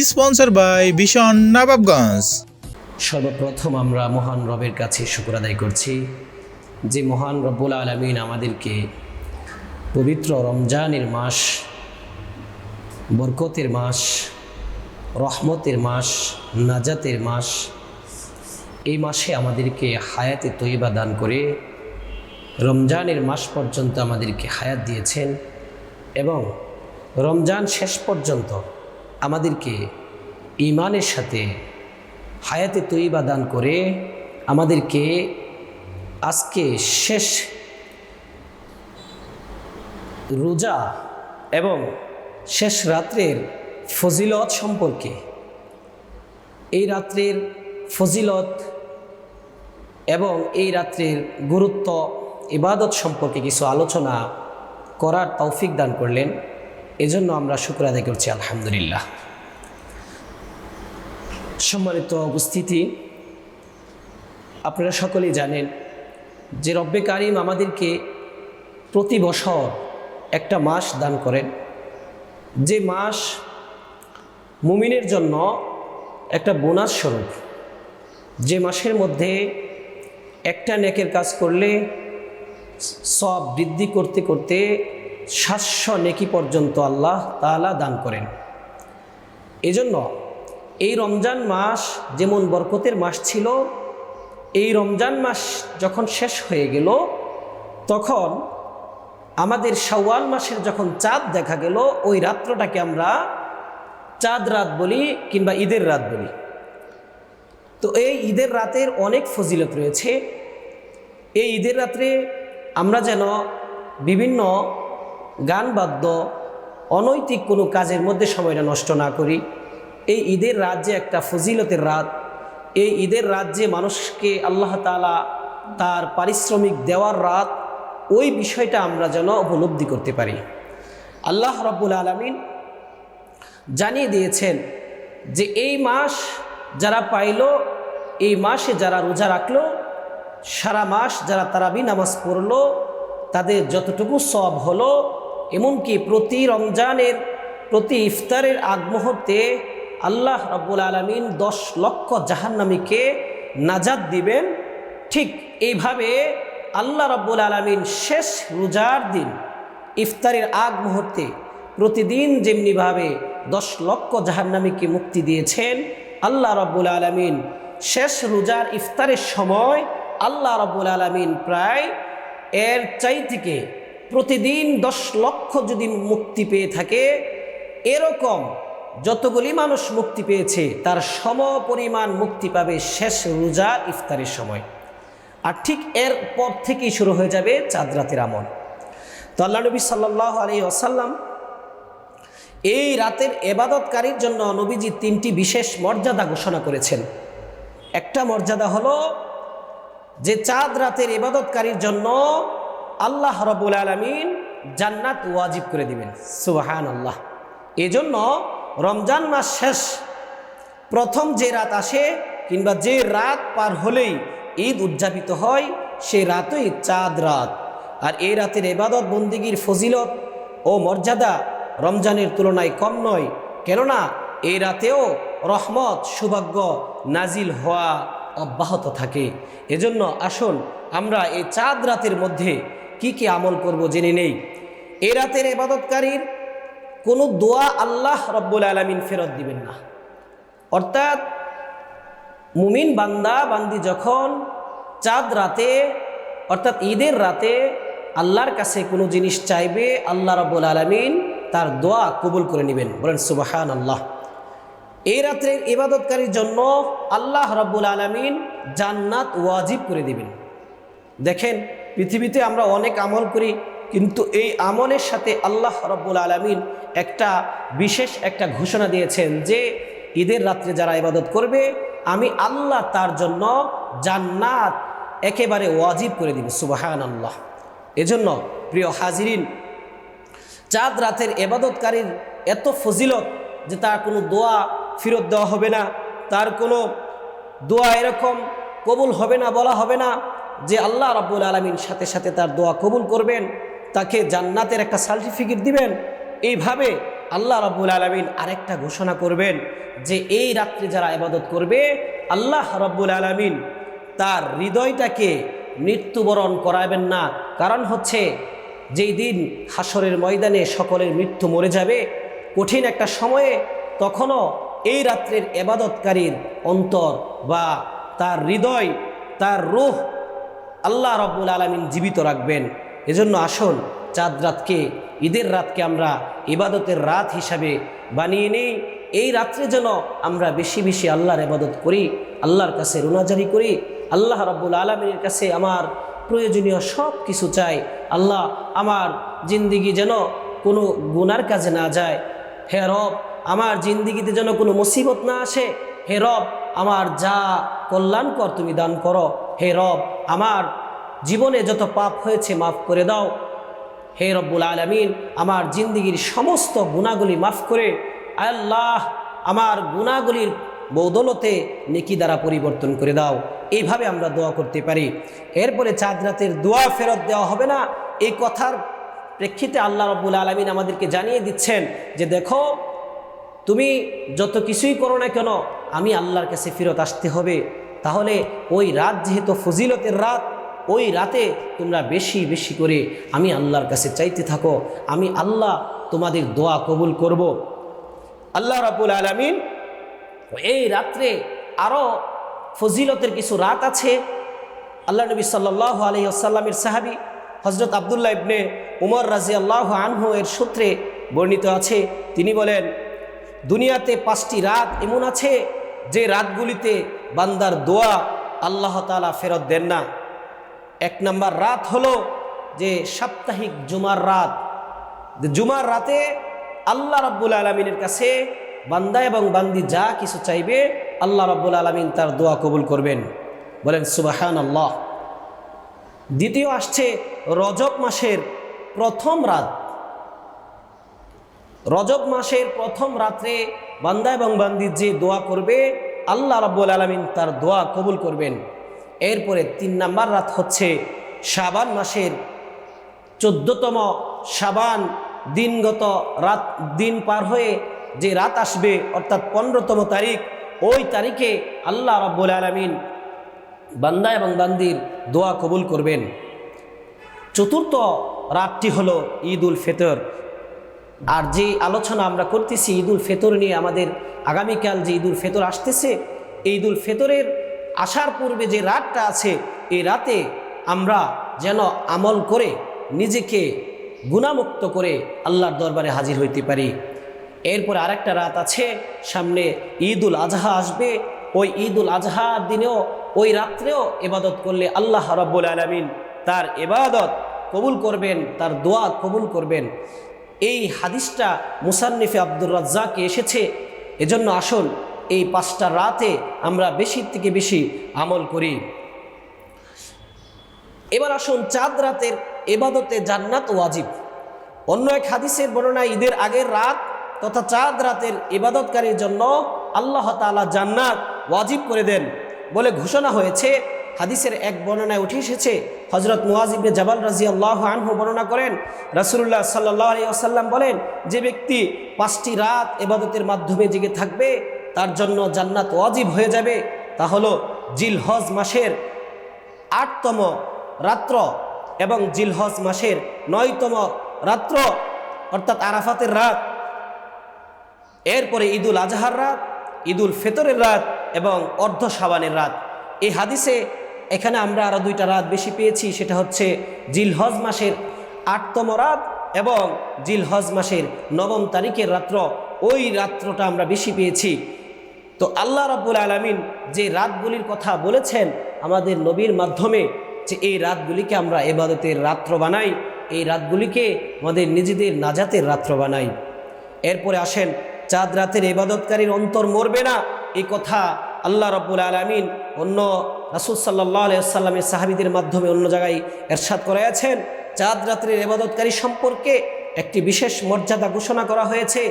Sponsor by ভীষণ নবাবগঞ্জ সর্বপ্রথম আমরা মহান রবের কাছে শুক্র আদায় করছি যে মহান রব্বুল আলমিন আমাদেরকে পবিত্র রমজানের মাস, বরকতের মাস, রহমতের মাস, নাজাতের মাস, এই মাসে আমাদেরকে হায়াতে তৈবা দান করে রমজানের মাস পর্যন্ত আমাদেরকে হায়াত দিয়েছেন এবং রমজান শেষ পর্যন্ত আমাদেরকে ইমানের সাথে হায়াতে তৈবা দান করে আমাদেরকে আজকে শেষ রোজা এবং শেষ রাত্রের ফজিলত সম্পর্কে, এই রাত্রের ফজিলত এবং এই রাত্রের গুরুত্ব, ইবাদত সম্পর্কে কিছু আলোচনা করার তৌফিক দান করলেন। এজন্য আমরা শুক্র আদায় করছি, আলহামদুলিল্লাহ। সম্মানিত উপস্থিতি, আপনারা সকলেই জানেন যে রব্বে কারিম আমাদেরকে প্রতি বছর একটা মাস দান করেন। যে মাস মুমিনের জন্য একটা বোনাস স্বরূপ। যে মাসের মধ্যে একটা নেকের কাজ করলে সব বৃদ্ধি করতে করতে সাতশো নেকি পর্যন্ত আল্লাহ তাআলা দান করেন। এজন্য এই রমজান মাস যেমন বরকতের মাস ছিল, এই রমজান মাস যখন শেষ হয়ে গেল, তখন আমাদের শাওয়াল মাসের যখন চাঁদ দেখা গেল, ওই রাত্রটাকে আমরা চাঁদ রাত বলি কিংবা ঈদের রাত বলি। তো এই ঈদের রাতের অনেক ফজিলত রয়েছে। এই ঈদের রাত্রে আমরা যেন বিভিন্ন গান বাদ্য, অনৈতিক কোনো কাজের মধ্যে সময়টা নষ্ট না করি। এই ঈদের রাত যে একটা ফজিলতের রাত, এই ঈদের রাত যে মানুষকে আল্লাহ তালা তার পারিশ্রমিক দেওয়ার রাত, ওই বিষয়টা আমরা যেন উপলব্ধি করতে পারি। আল্লাহ রব্বুল আলমিন জানিয়ে দিয়েছেন যে এই মাস যারা পাইল, এই মাসে যারা রোজা রাখল, সারা মাস যারা তারাবি নামাজ পড়ল, তাদের যতটুকু সব হলো এমনকি প্রতি রমজানের, প্রতি ইফতারের আগ মুহূর্তে আল্লাহ রব্বুল আলমিন দশ লক্ষ জাহান্নামীকে নাজাদ দিবেন। ঠিক এইভাবে আল্লাহ রব্বুল আলমিন শেষ রোজার দিন, ইফতারের আগ মুহূর্তে প্রতিদিন যেমনিভাবে দশ লক্ষ জাহান্নামীকে মুক্তি দিয়েছেন, আল্লাহ রব্বুল আলমিন শেষ রোজার ইফতারের সময় আল্লাহ রব্বুল আলমিন প্রায় এর চাই থেকে প্রতিদিন দশ লক্ষ যদি মুক্তি পেয়ে থাকে, এরকম যতগুলি মানুষ মুক্তি পেয়েছে, তার সম পরিমাণ মুক্তি পাবে শেষ রোজা ইফতারের সময়। আর ঠিক এর পর থেকেই শুরু হয়ে যাবে চাঁদ রাতের আমল। তো আল্লাহ নবী সাল্লাহ আলী আসাল্লাম এই রাতের এবাদতকারীর জন্য নবীজি তিনটি বিশেষ মর্যাদা ঘোষণা করেছেন। একটা মর্যাদা হলো যে চাঁদ রাতের এবাদতকারীর জন্য আল্লাহ রবুল আলমিন জান্নাত ওয়াজিব করে দিবেন। সুবাহান আল্লাহ এজন্য রমজান মাস শেষ। প্রথম যে রাত আসে কিংবা যে রাত পার হলেই ঈদ উদযাপিত হয় সেই রাতই চাঁদ রাত। আর এই রাতের এবাদত বন্দিগির ফজিলত ও মর্যাদা রমজানের তুলনায় কম নয়। কেননা এই রাতেও রহমত, সৌভাগ্য নাজিল হওয়া অব্যাহত থাকে। এজন্য আসুন আমরা এই চাঁদ রাতের মধ্যে কি কি আমল করব জেনে নেই। এ রাতের এবাদতকারীর কোনো দোয়া আল্লাহ রব্বুল আলমিন ফেরত দিবেন না। অর্থাৎ মুমিন বান্দা, বান্দি যখন চাঁদ রাতে, অর্থাৎ ঈদের রাতে আল্লাহর কাছে কোনো জিনিস চাইবে, আল্লাহ রব্বুল আলমিন তার দোয়া কবুল করে নেবেন। বলেন সুবাহান আল্লাহ এই রাত্রের ইবাদতকারীর জন্য আল্লাহ রব্বুল আলমিন জান্নাত ওয়াজিব করে দিবেন। দেখেন পৃথিবীতে আমরা অনেক আমল করি, কিন্তু এই আমলের সাথে আল্লাহ রব্বুল আলমিন একটা বিশেষ একটা ঘোষণা দিয়েছেন যে, ঈদের রাত্রে যারা ইবাদত করবে, আমি আল্লাহ তার জন্য জান্নাত একেবারে ওয়াজিব করে দিব সুবাহান আল্লাহ এজন্য প্রিয় হাজিরিন, চাঁদ রাতের এবাদতকারীর এত ফজিলত যে তার কোনো দোয়া ফেরত দেওয়া হবে না, তার কোনো দোয়া এরকম কবুল হবে না, বলা হবে না যে আল্লাহ রাব্বুল আলমিন সাথে সাথে তার দোয়া কবুল করবেন, তাকে জান্নাতের একটা সার্টিফিকেট দিবেন, এইভাবে আল্লাহ রব্বুল আলমিন আরেকটা ঘোষণা করবেন যে এই রাত্রে যারা ইবাদত করবে, আল্লাহ রব্বুল আলমিন তার হৃদয়টাকে মৃত্যুবরণ করাবেন না। কারণ হচ্ছে, যেই দিন হাসরের ময়দানে সকলের মৃত্যু মরে যাবে, কঠিন একটা সময়ে তখনও এই রাত্রের এবাদতকারীর অন্তর বা তার হৃদয়, তার রুহ আল্লাহ রব্বুল আলমিন জীবিত রাখবেন। এজন্য আসুন, চাঁদ রাতকে, ঈদের রাতকে আমরা ইবাদতের রাত হিসাবে বানিয়ে নিই। এই রাত্রে যেন আমরা বেশি বেশি আল্লাহর ইবাদত করি, আল্লাহর কাছে রুনাজারি করি, আল্লাহ রব্বুল আলমিনের কাছে আমার প্রয়োজনীয় সব কিছু চাই। আল্লাহ আমার জিন্দিগি যেন কোনো গুনার কাজে না যায়। হে রব, আমার জিন্দিগিতে যেন কোনো মুসিবত না আসে। হে রব, আমার যা কল্যাণকর তুমি দান করো। হে রব, আমার জীবনে যত পাপ হয়েছে মাফ করে দাও। হে রব্বুল আলমিন, আমার জিন্দিগির সমস্ত গুণাগুলি মাফ করে আল্লাহ আমার গুণাগুলির বৌদলতে নেকি দ্বারা পরিবর্তন করে দাও। এইভাবে আমরা দোয়া করতে পারি। এরপরে চাঁদ রাতের দোয়া ফেরত দেওয়া হবে না। এই কথার প্রেক্ষিতে আল্লাহ রব্বুল আলমিন আমাদেরকে জানিয়ে দিচ্ছেন যে, দেখো, তুমি যত কিছুই করো না কেন, আমি আল্লাহর কাছে ফেরত আসতে হবে। তাহলে ওই রাত যেহেতু ফজিলতের রাত, ওই রাতে তোমরা বেশি বেশি করে আমি আল্লাহর কাছে চাইতে থাকো, আমি আল্লাহ তোমাদের দোয়া কবুল করব। আল্লাহ রাবুল আলমিন, এই রাত্রে আরও ফজিলতের কিছু রাত আছে আল্লাহ নবী সাল্লাহ আলহি আসাল্লামের সাহাবি হজরত আবদুল্লাহ ইবনে উমর রাজি আল্লাহ আনহু এর সূত্রে বর্ণিত আছে তিনি বলেন, দুনিয়াতে পাঁচটি রাত এমন আছে যে রাতগুলিতে বান্দার দোয়া আল্লাহ তালা ফেরত দেন না, এক নম্বর রাত হলো যে সাপ্তাহিক জুমার রাত। জুমার রাতে আল্লাহ রাব্বুল আলমিনের কাছে বান্দা এবং বান্দি যা কিছু চাইবে, আল্লাহ রাব্বুল আলমিন তার দোয়া কবুল করবেন। বলেন সুবাহান আল্লাহ দ্বিতীয় আসছে রজব মাসের প্রথম রাত। রজব মাসের প্রথম রাত্রে বান্দা এবং বান্দি যে দোয়া করবে, আল্লাহ রাব্বুল আলমিন তার দোয়া কবুল করবেন। এরপরে তিন নাম্বার রাত হচ্ছে শাবান মাসের চোদ্দতম শাবান দিনগত রাত, দিন পার হয়ে যে রাত আসবে, অর্থাৎ পনেরোতম তারিখ, ওই তারিখে আল্লাহ রাব্বুল আলমিন বান্দা এবং বান্দির দোয়া কবুল করবেন। চতুর্থ রাতটি হলো ঈদ উল ফিতর। আর যে আলোচনা আমরা করতেছি ঈদুল ফেতর নিয়ে আমাদের আগামীকাল যে ঈদুল ফেতর আসতেছে এই ঈদ উল ফিতরের আসার পূর্বে যে রাতটা আছে, এই রাতে আমরা যেন আমল করে নিজেকে গুণামুক্ত করে আল্লাহর দরবারে হাজির হইতে পারি। এরপর আরেকটা রাত আছে, সামনে ঈদুল আজহা আসবে। ওই ঈদুল উল আজহার দিনেও, ওই রাত্রেও এবাদত করলে আল্লাহ রব্বুল আলমিন তার এবাদত কবুল করবেন, তার দোয়া কবুল করবেন। এই হাদিসটা মুসান্নিফে আব্দুর রাজ্জাকে এসেছে। এজন্য আসুন, এই পাঁচটা রাতে আমরা বেশি থেকে বেশি আমল করি। এবার আসুন, চাঁদ রাতের এবাদতে জান্নাত ওয়াজিব। অন্য এক হাদিসের বর্ণনা ঈদের আগের রাত তথা চাঁদ রাতের ইবাদতকারীর জন্য আল্লাহ তালা জান্নাত ওয়াজিব করে দেন বলে ঘোষণা হয়েছে। হাদিসের এক বর্ণনায় উঠে এসেছে হজরত মুয়াজিবে জাবাল রাজি আনহু বর্ণনা করেন রাসুল্লাহ সাল্লাহ আলী বলেন, যে ব্যক্তি পাঁচটি রাত এবাদতের মাধ্যমে জেগে থাকবে, তার জন্য জান্নাত ওয়াজিব হয়ে যাবে। তা হলো জিলহজ মাসের আটতম রাত্র এবং জিলহজ মাসের নয়তম রাত্র, অর্থাৎ আরাফাতের রাত, এরপরে ঈদুল আজহার রাত, ঈদুল ফেতরের রাত এবং অর্ধ সাবানের রাত। এই হাদিসে এখানে আমরা আরও দুইটা রাত বেশি পেয়েছি, সেটা হচ্ছে জিলহজ মাসের আটতম রাত এবং জিলহজ মাসের নবম তারিখের রাত্র। ওই রাত্রটা আমরা বেশি পেয়েছি। তো আল্লাহ রাব্বুল আলমিন যে রাতগুলির কথা বলেছেন আমাদের নবীর মাধ্যমে, যে এই রাতগুলিকে আমরা এবাদতের রাত্র বানাই, এই রাতগুলিকে আমাদের নিজেদের নাজাতের রাত্র বানাই। এরপরে আসেন, চাঁদ রাতের এবাদতকারীর অন্তর মরবে না, এই কথা আল্লাহ রব্বুল আলমিন অন্য রাসুল সাল্লাহ আলিয়াল্লামের সাহাবিদের মাধ্যমে অন্য জায়গায় এরশাদ করাইয়াছেন। চাঁদ রাত্রের এবাদতকারী সম্পর্কে একটি বিশেষ মর্যাদা ঘোষণা করা হয়েছে।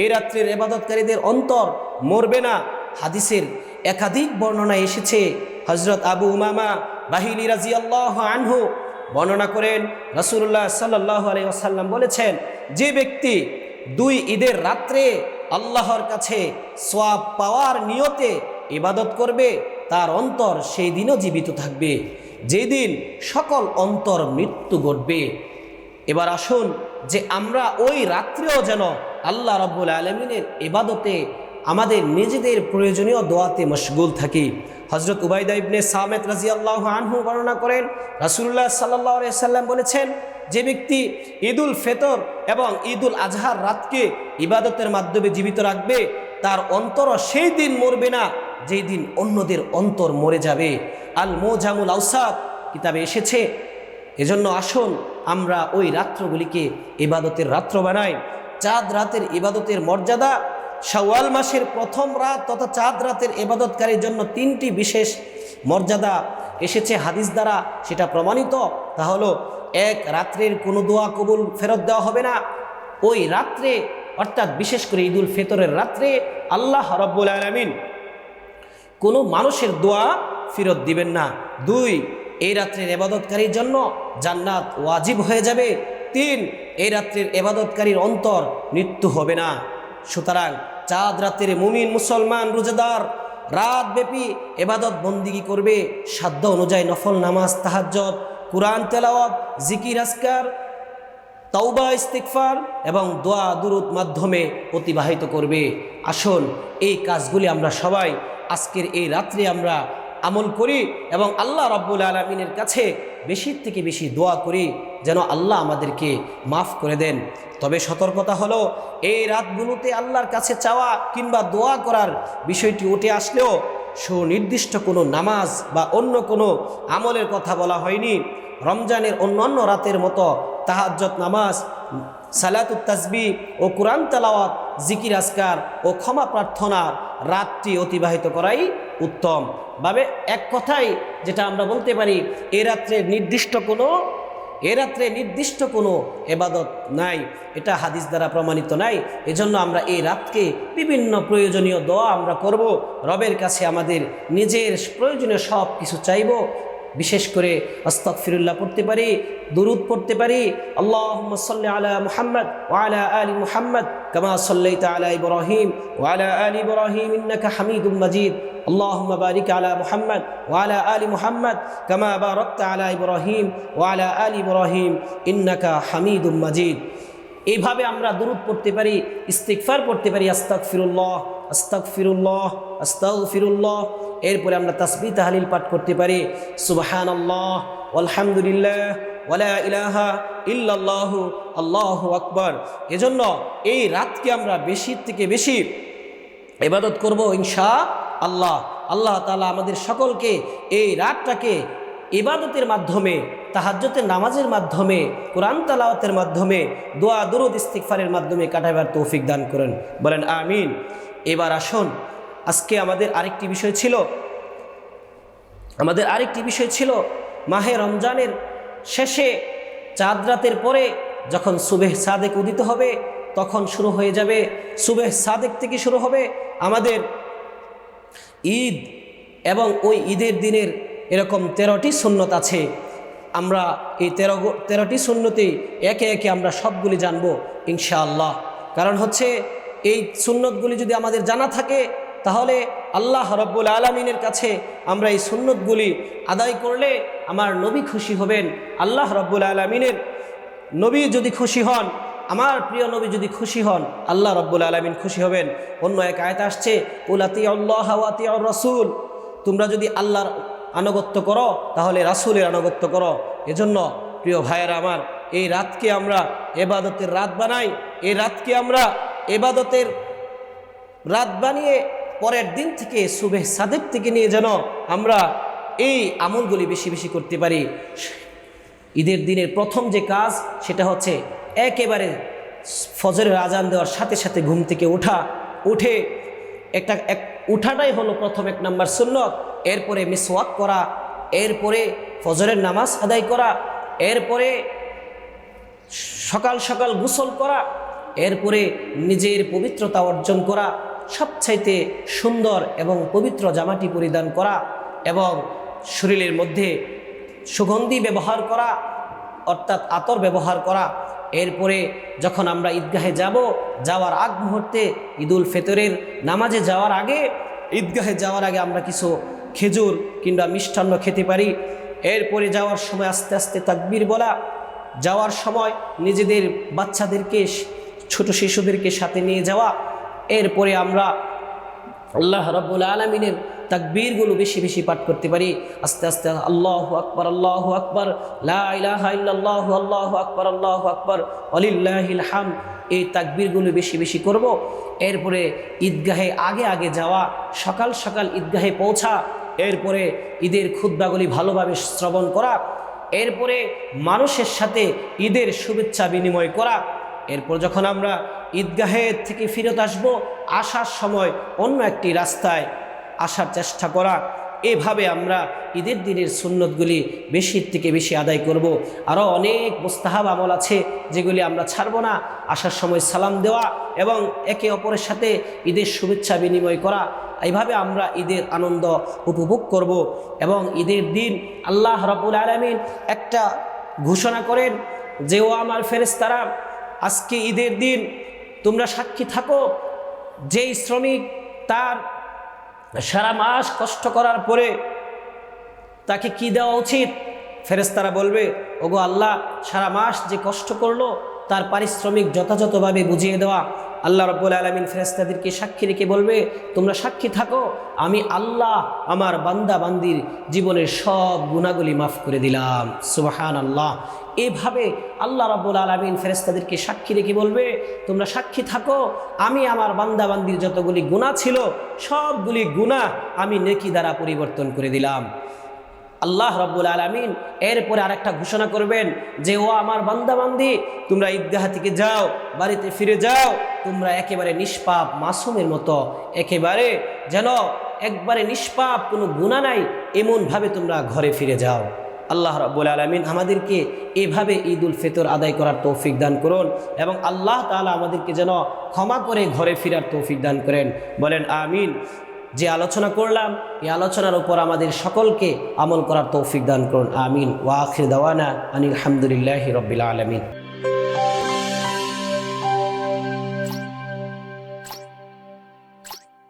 এই রাত্রির এবাদতকারীদের অন্তর মরবে না। হাদিসের একাধিক বর্ণনা এসেছে। হজরত আবু উমামা বাহিনী রাজি আল্লাহ আনহু বর্ণনা করেন রসুল্লাহ সাল্লাহ আলী আসাল্লাম বলেছেন, যে ব্যক্তি দুই ঈদের রাত্রে আল্লাহর কাছে সোয়াব পাওয়ার নিয়তে ইবাদত করবে তার অন্তর সেই দিনও জীবিত থাকবে, যেদিন সকল অন্তর মৃত্যু ঘটবে। এবার আসুন যে আমরা ওই রাত্রেও যেন আল্লাহ রব্বুল আলমিনের এবাদতে আমাদের নিজেদের প্রয়োজনীয় দোয়াতে মশগুল থাকি। হজরত উবাইদা ইবনে সামেদ রাজি আল্লাহ আনহু বর্ণনা করেন রাসুল্লাহ সাল্লাহ সাল্লাম বলেছেন, যে ব্যক্তি ঈদুল ফেতর এবং ঈদুল আজহার রাতকে ইবাদতের মাধ্যমে জীবিত রাখবে, তার অন্তরও সেই দিন মরবে না। যেই দিন অন্যদের অন্তর মরে যাবে। আল মোজামুল আউসাদ কিতাবে এসেছে, এজন্য আসুন আমরা ওই রাত্রগুলিকে ইবাদতের রাত্র বানাই। চাঁদ রাতের ইবাদতের মর্যাদা, শাওয়াল মাসের প্রথম রাত তথা চাঁদ রাতের ইবাদতকারীর জন্য তিনটি বিশেষ মর্যাদা এসেছে হাদিস দ্বারা, সেটা প্রমাণিত। তা হলো, এক, রাত্রের কোনো দোয়া কবুল ফেরত দেওয়া হবে না। ওই রাত্রে, অর্থাৎ বিশেষ করে ঈদুল ফেতরের রাত্রে আল্লাহ রব্বুল আলমিন কোনো মানুষের দোয়া ফেরত দিবেন না। দুই, এই রাত্রের এবাদতকারীর জন্য জান্নাত ওয়াজিব হয়ে যাবে। তিন, এই রাত্রের এবাদতকারীর অন্তর মৃত্যু হবে না। সুতরাং চাঁদ রাতের মুমিন মুসলমান রোজাদার রাত ব্যাপী এবাদত বন্দিগি করবে। সাধ্য অনুযায়ী নফল নামাজ তাহাজ্জত কোরআন তেলাওয়াত, জিকির আসকার তাওবা ইস্তিকফার এবং দোয়া, দুরুদ মাধ্যমে অতিবাহিত করবে। আসুন, এই কাজগুলি আমরা সবাই আজকের এই রাত্রে আমরা আমল করি এবং আল্লাহ রব্বুল আলমিনের কাছে বেশির থেকে বেশি দোয়া করি যেন আল্লাহ আমাদেরকে মাফ করে দেন। তবে সতর্কতা হলো, এই রাতগুলোতে আল্লাহর কাছে চাওয়া কিংবা দোয়া করার বিষয়টি উঠে আসলেও সুনির্দিষ্ট কোনো নামাজ বা অন্য কোনো আমলের কথা বলা হয়নি। রমজানের অন্যান্য রাতের মতো তাহাজ্জত নামাজ, সালাতুত তাসবি ও কোরআন তালাওয়াত জিকির আসকার ও ক্ষমা প্রার্থনার রাতটি অতিবাহিত করাই উত্তম। ভাবে এক কথাই যেটা আমরা বলতে পারি, এ রাত্রে নির্দিষ্ট কোনো, এ রাত্রে নির্দিষ্ট কোনো এবাদত নাই। এটা হাদিস দ্বারা প্রমাণিত নাই। এজন্য আমরা এই রাতকে বিভিন্ন প্রয়োজনীয় দোয়া আমরা করব। রবের কাছে আমাদের নিজের প্রয়োজনীয় সব কিছু চাইব। বিশেষ করে আস্তাক ফিরুল্লাহ পড়তে পারি দুরুদ পড়তে পারি আল্লাহ সাল্লি আলা মুহাম্মদ ওয়ালা আলী মুহাম্মদ কামা সাল্লাইতা আলা ইব্রাহিম ওয়ালা আলী ইব্রাহিম ইন্নাকা হামিদুম মাজিদ اللهم بارك على محمد وعلى آل محمد كما باركت على إبراهيم وعلى آل إبراهيم إنك حميد مجيد এইভাবে আমরা দুরুদ পড়তে পারি ইস্তিকফার পড়তে পারি আস্তাক ফিরুল্লাহ আস্তাক ফিরুল্লাহ আস্তাক ফিরুল্লাহ এরপরে আমরা তাসবি তাহালিল পাঠ করতে পারি। সুবাহান আল্লাহ আলহামদুলিল্লাহ ওয়ালা ইলাহা ইল্লাল্লাহ, আল্লাহ আকবর। এজন্য এই রাতকে আমরা বেশি থেকে বেশি ইবাদত করব ইনশা আল্লাহ আল্লাহ তালা আমাদের সকলকে এই রাতটাকে ইবাদতের মাধ্যমে তাহাজ্যতের নামাজের মাধ্যমে, কোরআন তালাওয়াতের মাধ্যমে, দোয়া, দুরুদ ইস্তিকফারের মাধ্যমে কাটাবার তৌফিক দান করেন। বলেন আমিন। এবার আসুন আজকে আমাদের আরেকটি বিষয় ছিল, আমাদের আরেকটি বিষয় ছিল মাহে রমজানের শেষে চাঁদ রাতের পরে যখন সুবেহ সাদেক উদিত হবে, তখন শুরু হয়ে যাবে সুবেহ সাদেক থেকে শুরু হবে আমাদের ঈদ এবং ওই ঈদের দিনের এরকম তেরোটি সুন্নত আছে। আমরা এই তেরো, তেরোটি সুন্নতেই একে একে আমরা সবগুলি জানব ইনশাআল্লাহ। কারণ হচ্ছে এই সুন্নতগুলি যদি আমাদের জানা থাকে তাহলে আল্লাহ রব্বুল আলমিনের কাছে আমরা এই সুন্নতগুলি আদায় করলে আমার নবী খুশি হবেন। আল্লাহ রব্বুল আলমিনের নবী যদি খুশি হন, আমার প্রিয় নবী যদি খুশি হন, আল্লাহ রব্বুল আলমিন খুশি হবেন। অন্য এক আয়ত আসছে উলাতি আল্লাহ রসুল। তোমরা যদি আল্লাহর আনুগত্য করো, তাহলে রাসুলের আনুগত্য করো। এজন্য প্রিয় ভাইয়েরা আমার, এই রাতকে আমরা এবাদতের রাত বানাই। এই রাতকে আমরা এবাদতের রাত বানিয়ে পরের দিন থেকে সুবেহ সাদেক থেকে নিয়ে যেন আমরা এই আমলগুলি বেশি বেশি করতে পারি। ঈদের দিনের প্রথম যে কাজ, সেটা হচ্ছে একেবারে ফজরের আজান দেওয়ার সাথে সাথে ঘুম থেকে ওঠা। উঠে একটা, এক, উঠাটাই হলো প্রথম এক নাম্বার সুন্নত, এরপরে মিসওয়াক করা, এরপরে ফজরের নামাজ আদায় করা, এরপরে সকাল সকাল গোসল করা, এরপরে নিজের পবিত্রতা অর্জন করা সবচাইতে সুন্দর এবং পবিত্র জামাটি পরিধান করা এবং শরীরের মধ্যে সুগন্ধি ব্যবহার করা, অর্থাৎ আতর ব্যবহার করা। এরপরে যখন আমরা ঈদগাহে যাব, যাওয়ার আগ মুহূর্তে ঈদুল ফেতরের নামাজে যাওয়ার আগে, ঈদগাহে যাওয়ার আগে আমরা কিছু খেজুর কিংবা মিষ্টান্ন খেতে পারি। এরপরে যাওয়ার সময় আস্তে আস্তে তাকবির বলা। যাওয়ার সময় নিজেদের বাচ্চাদেরকে, ছোট শিশুদেরকে সাথে নিয়ে যাওয়া। এরপরে আমরা আল্লাহ রব্বুল আলমিনের তাকবীরগুলো বেশি বেশি পাঠ করতে পারি। আস্তে আস্তে আল্লাহ আকবর আল্লাহ আকবর লাহ আল্লাহ আকবর আল্লাহ আকবর অলিল্লাহিল হাম এই তাকবীরগুলো বেশি বেশি করব। এরপরে ঈদগাহে আগে আগে যাওয়া, সকাল সকাল ঈদগাহে পৌঁছা, এরপরে ঈদের খুদ্বাগুলি ভালোভাবে শ্রবণ করা, এরপরে মানুষের সাথে ঈদের শুভেচ্ছা বিনিময় করা এরপর যখন আমরা ঈদগাহের থেকে ফিরত আসব, আসার সময় অন্য একটি রাস্তায় আসার চেষ্টা করা, এভাবে আমরা ঈদের দিনের সুন্নতগুলি বেশির থেকে বেশি আদায় করব। আরও অনেক মোস্তাহাব আমল আছে যেগুলি আমরা ছাড়ব না আসার সময় সালাম দেওয়া এবং একে অপরের সাথে ঈদের শুভেচ্ছা বিনিময় করা, এইভাবে আমরা ঈদের আনন্দ উপভোগ করব এবং ঈদের দিন আল্লাহ রবুল আলমিন একটা ঘোষণা করেন যে, ও আমার ফেরেস্তারা আজকে ঈদের দিন তোমরা সাক্ষী থাকো। যেই শ্রমিক তার সারা মাস কষ্ট করার পরে তাকে কি দেওয়া উচিত? ফেরেস্তারা বলবে, ওগো আল্লাহ, সারা মাস যে কষ্ট করল তার পারিশ্রমিক যথাযথভাবে বুঝিয়ে দেওয়া। আল্লাহ রব্বুল আলমিন ফেরেস্তাদেরকে সাক্ষী রেখে বলবে, তোমরা সাক্ষী থাকো, আমি আল্লাহ আমার বান্দা বান্দির জীবনের সব গুণাগুলি মাফ করে দিলাম। সুবাহান আল্লাহ এভাবে আল্লাহ রব্বুল আলমিন ফেরেস্তাদেরকে সাক্ষী রেখে বলবে, তোমরা সাক্ষী থাকো, আমি আমার বান্দা বান্দির যতগুলি গুণা ছিল, সবগুলি গুণা আমি নেকি দ্বারা পরিবর্তন করে দিলাম। আল্লাহ রব্বুল আলমিন এরপরে আরেকটা ঘোষণা করবেন যে, ও আমার বান্দাবান্দি, তোমরা ঈদগাহ থেকে যাও, বাড়িতে ফিরে যাও, তোমরা একেবারে নিষ্পাপ, মাসুমের মতো, একেবারে যেন একবারে নিষ্পাপ, কোনো গুণা নাই, এমনভাবে তোমরা ঘরে ফিরে যাও। আল্লাহ রব্বুল আলমিন আমাদেরকে এভাবে ঈদ উল ফিতর আদায় করার তৌফিক দান করুন এবং আল্লাহ তাআলা আমাদেরকে যেন ক্ষমা করে ঘরে ফেরার তৌফিক দান করেন। বলেন, আমিন। যে আলোচনা করলাম, এই আলোচনার উপর আমাদের সকলকে আমল করার তৌফিক দান করুন। আমিন। ওয়াখির দাওয়ানা আনিল হামদুলিল্লাহ রবিল আলমিন।